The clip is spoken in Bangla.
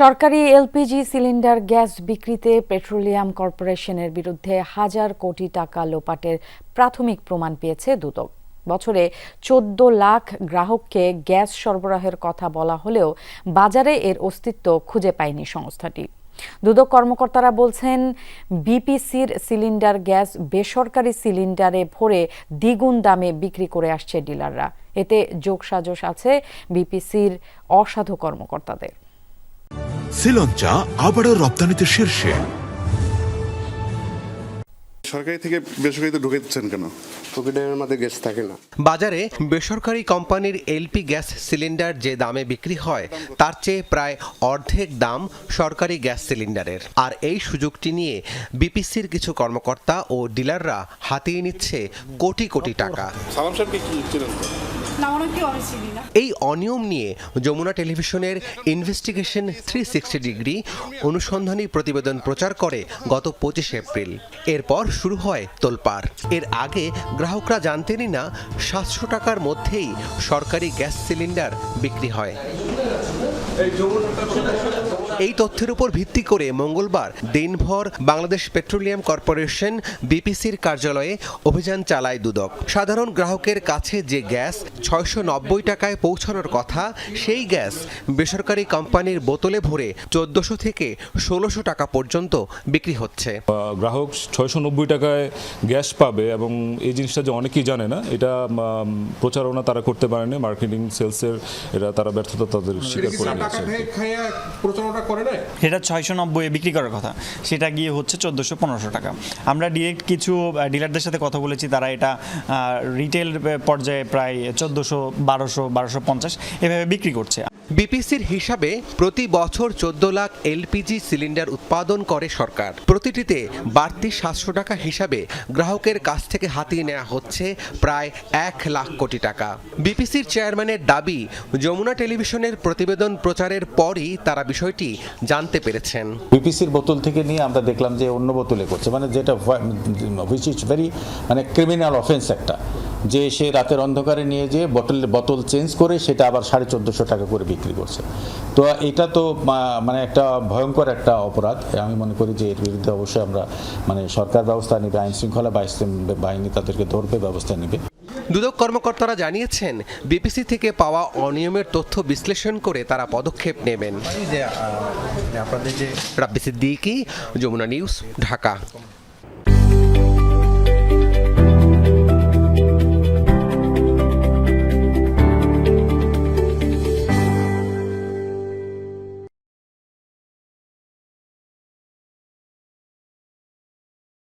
সরকারি এলপিজি সিলিন্ডার গ্যাস বিক্রিতে পেট্রোলিয়াম কর্পোরেশনের বিরুদ্ধে হাজার কোটি টাকা লোপাটের প্রাথমিক প্রমাণ পেয়েছে দুদক। বছরে চোদ্দ লাখ গ্রাহককে গ্যাস সরবরাহের কথা বলা হলেও বাজারে এর অস্তিত্ব খুঁজে পায়নি সংস্থাটি। দুদক কর্মকর্তারা বলছেন, বিপিসির সিলিন্ডার গ্যাস বেসরকারি সিলিন্ডারে ভরে দ্বিগুণ দামে বিক্রি করে আসছে ডিলাররা। এতে যোগসাজশ আছে বিপিসির অসাধু কর্মকর্তাদের। শ্রীলঞ্চা আবারও রপ্তানিতে শীর্ষে। সরকারি থেকে বেসরকারিতে ঢুকে দিচ্ছেন কেন? পকেটের মধ্যে গ্যাস থাকে না। বাজারে বেসরকারি কোম্পানির এলপি গ্যাস সিলিন্ডার যে দামে বিক্রি হয় তার চেয়ে প্রায় অর্ধেক দাম সরকারি গ্যাস সিলিন্ডারের। আর এই সুযোগটি নিয়ে বিপিসির কিছু কর্মকর্তা ও ডিলাররা হাতিয়ে নিচ্ছে কোটি কোটি টাকা। সালাম সাহেবকে কি এই অনিয়ম নিয়ে যমুনা টেলিভিশনের ইনভেস্টিগেশন থ্রি সিক্সটি ডিগ্রি অনুসন্ধানী প্রতিবেদন প্রচার করে গত পঁচিশে এপ্রিল। এরপর শুরু হয় তোলপাড়। এর আগে গ্রাহকরা জানতেনই না সাতশো টাকার মধ্যেই সরকারি গ্যাস সিলিন্ডার বিক্রি হয়। এই তথ্যের উপর ভিত্তি করে মঙ্গলবার দিনভর বাংলাদেশ পেট্রোলিয়াম কর্পোরেশন বিপিসির কার্যালয়ে অভিযান চালায় দুদক। সাধারণ গ্রাহকের কাছে যে গ্যাস ছয়শো নব্বই টাকায় পৌঁছানোর কথা সেই গ্যাস বেসরকারি কোম্পানির বোতলে ভরে চোদ্দশো থেকে ষোলোশো টাকা পর্যন্ত বিক্রি হচ্ছে। গ্রাহক ছয়শো নব্বই টাকায় গ্যাস পাবে এবং এই জিনিসটা যে অনেকেই জানে না এটা প্রচারণা তারা করতে পারেনি মার্কেটিং সেলসের এটা তারা ব্যর্থতা তাদের স্বীকার করে নিয়েছে। এটা ছয়শো নব্বই বিক্রি করার কথা। সেটা গিয়ে হচ্ছে চোদ্দোশো পনেরোশো টাকা। আমরা ডিরেক্ট কিছু ডিলারদের সাথে কথা বলেছি তারা এটা রিটেল পর্যায়ে প্রায় চোদ্দোশো বারোশো বারোশো পঞ্চাশ এভাবে বিক্রি করছে। বিপিসির হিসাবে প্রতি বছর চোদ্দ লাখ এলপিজি সিলিন্ডার উৎপাদন করে সরকার। প্রতিটিতে বাড়তি সাতশো টাকা হিসাবে গ্রাহকের কাছ থেকে হাতিয়ে নেওয়া হচ্ছে প্রায় এক লাখ কোটি টাকা। বিপিসির চেয়ারম্যানের দাবি যমুনা টেলিভিশনের প্রতিবেদন প্রচারের পরই তারা বিষয়টি জানতে পেরেছেন। বিপিসির বোতল থেকে নিয়ে আমরা দেখলাম যে অন্য বোতলে করছে। মানে যেটা হুইচ ইজ ভেরি মানে ক্রিমিনাল অফেন্স একটা। যে সে রাতের অন্ধকারে নিয়ে যেয়ে বোতল বোতল চেঞ্জ করে সেটা আবার সাড়ে চোদ্দোশো টাকা করে বিক্রি করছে। তো এটা তো মানে একটা ভয়ঙ্কর একটা অপরাধ। আমি মনে করি যে এর বিরুদ্ধে অবশ্যই আমরা মানে সরকার ব্যবস্থা নেবে আইন শৃঙ্খলা বাহিনী- বাহিনী তাদেরকে ধরবে, ব্যবস্থা নেবে। দুদক কর্মকর্তারা জানিয়েছেন বিপিসি থেকে পাওয়া অনিয়মের তথ্য বিশ্লেষণ করে তারা পদক্ষেপ নেবেন। রাব্বি সিদ্দিকি যমুনা নিউজ ঢাকা।